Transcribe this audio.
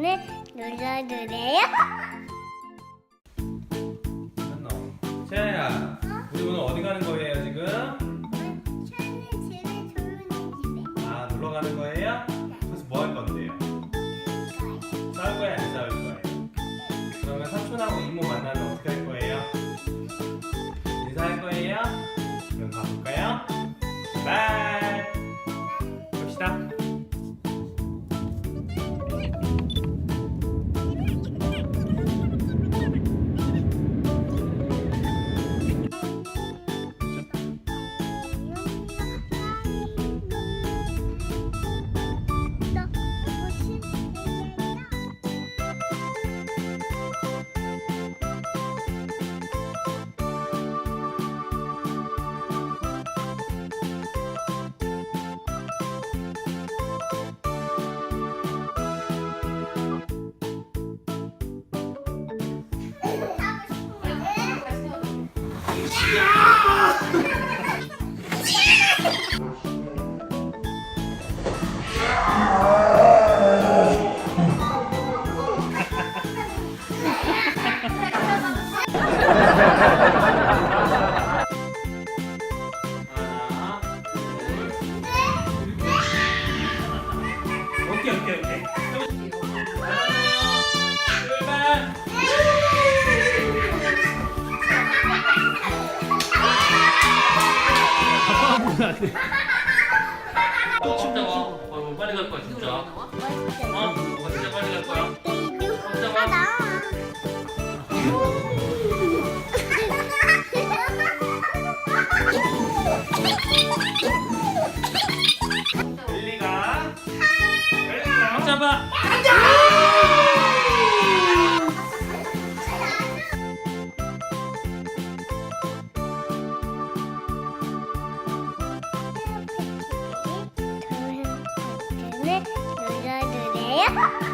버튼을 눌러주세요. 오케이 오케이 오케이 어, 진짜 와. 어, 빨리 갈 거야, 진짜. 어? 어, 진짜 빨리 갈 거야. 릴리가 릴리가 잡아. Ha ha ha!